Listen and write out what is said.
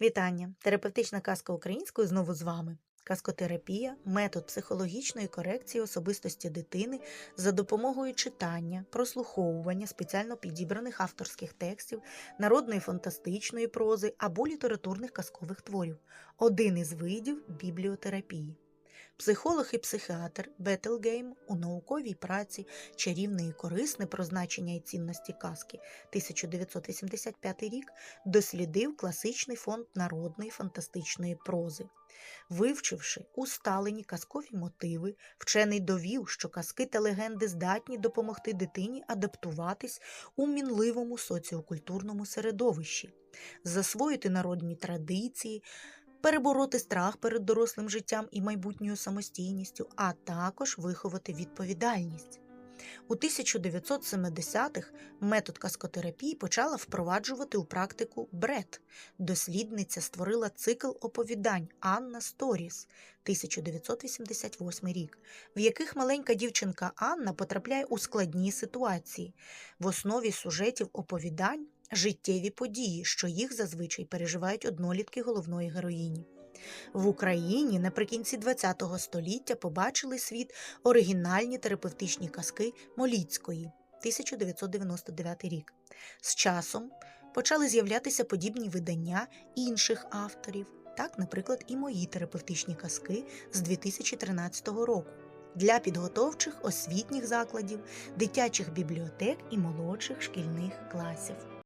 Вітання! Терапевтична казка українською знову з вами. Казкотерапія метод психологічної корекції особистості дитини за допомогою читання, прослуховування спеціально підібраних авторських текстів, народної фантастичної прози або літературних казкових творів один із видів бібліотерапії. Психолог і психіатр Бетелгейм у науковій праці Чарівне і корисне про значення і цінності казки 1985 рік дослідив класичний фонд народної фантастичної прози. Вивчивши усталені казкові мотиви, вчений довів, що казки та легенди здатні допомогти дитині адаптуватись у мінливому соціокультурному середовищі, засвоїти народні традиції, перебороти страх перед дорослим життям і майбутньою самостійністю, а також виховати відповідальність. У 1970-х метод каскотерапії почала впроваджувати у практику Бред. Дослідниця створила цикл оповідань Анна Сторіс 1988 рік, в яких маленька дівчинка Анна потрапляє у складні ситуації. В основі сюжетів оповідань життєві події, що їх зазвичай переживають однолітки головної героїні. В Україні наприкінці ХХ століття побачили світ оригінальні терапевтичні казки Моліцької 1999 рік. З часом почали з'являтися подібні видання інших авторів, так, наприклад, і мої терапевтичні казки з 2013 року для підготовчих освітніх закладів, дитячих бібліотек і молодших шкільних класів.